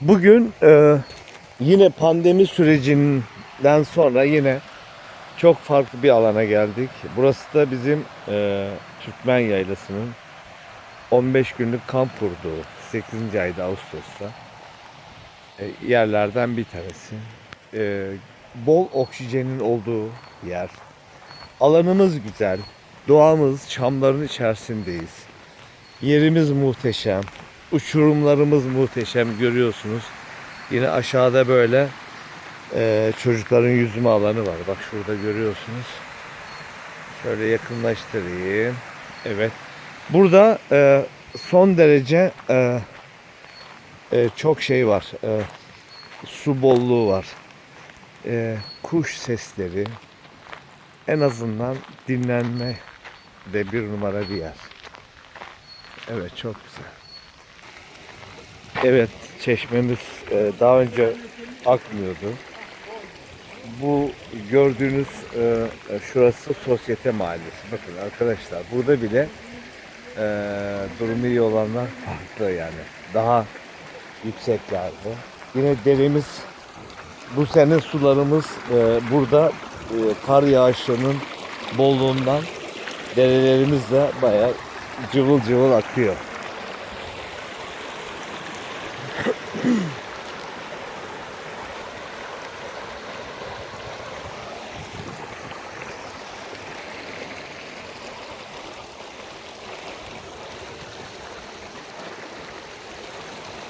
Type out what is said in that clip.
Bugün e, yine pandemi sürecinden sonra yine çok farklı bir alana geldik. Burası da bizim e, Türkmen Yaylası'nın 15 günlük kamp kurduğu 8. ayda Ağustos'ta e, yerlerden bir tanesi. E, bol oksijenin olduğu yer. Alanımız güzel. Doğamız, çamların içerisindeyiz. Yerimiz muhteşem. Uçurumlarımız muhteşem görüyorsunuz. Yine aşağıda böyle e, çocukların yüzme alanı var. Bak şurada görüyorsunuz. Şöyle yakınlaştırayım. Evet. Burada e, son derece e, e, çok şey var. E, su bolluğu var. E, kuş sesleri. En azından dinlenme de bir numara bir yer. Evet çok güzel. Evet çeşmemiz e, daha önce akmıyordu. Bu gördüğünüz e, e, şurası Sosyete Mahallesi. Bakın arkadaşlar burada bile durumu iyi olanlar farklı yani. Daha yükseklerde. Yine deremiz bu sene sularımız burada kar yağışlarının bolluğundan derelerimiz de bayağı cıvıl cıvıl akıyor. Hmm.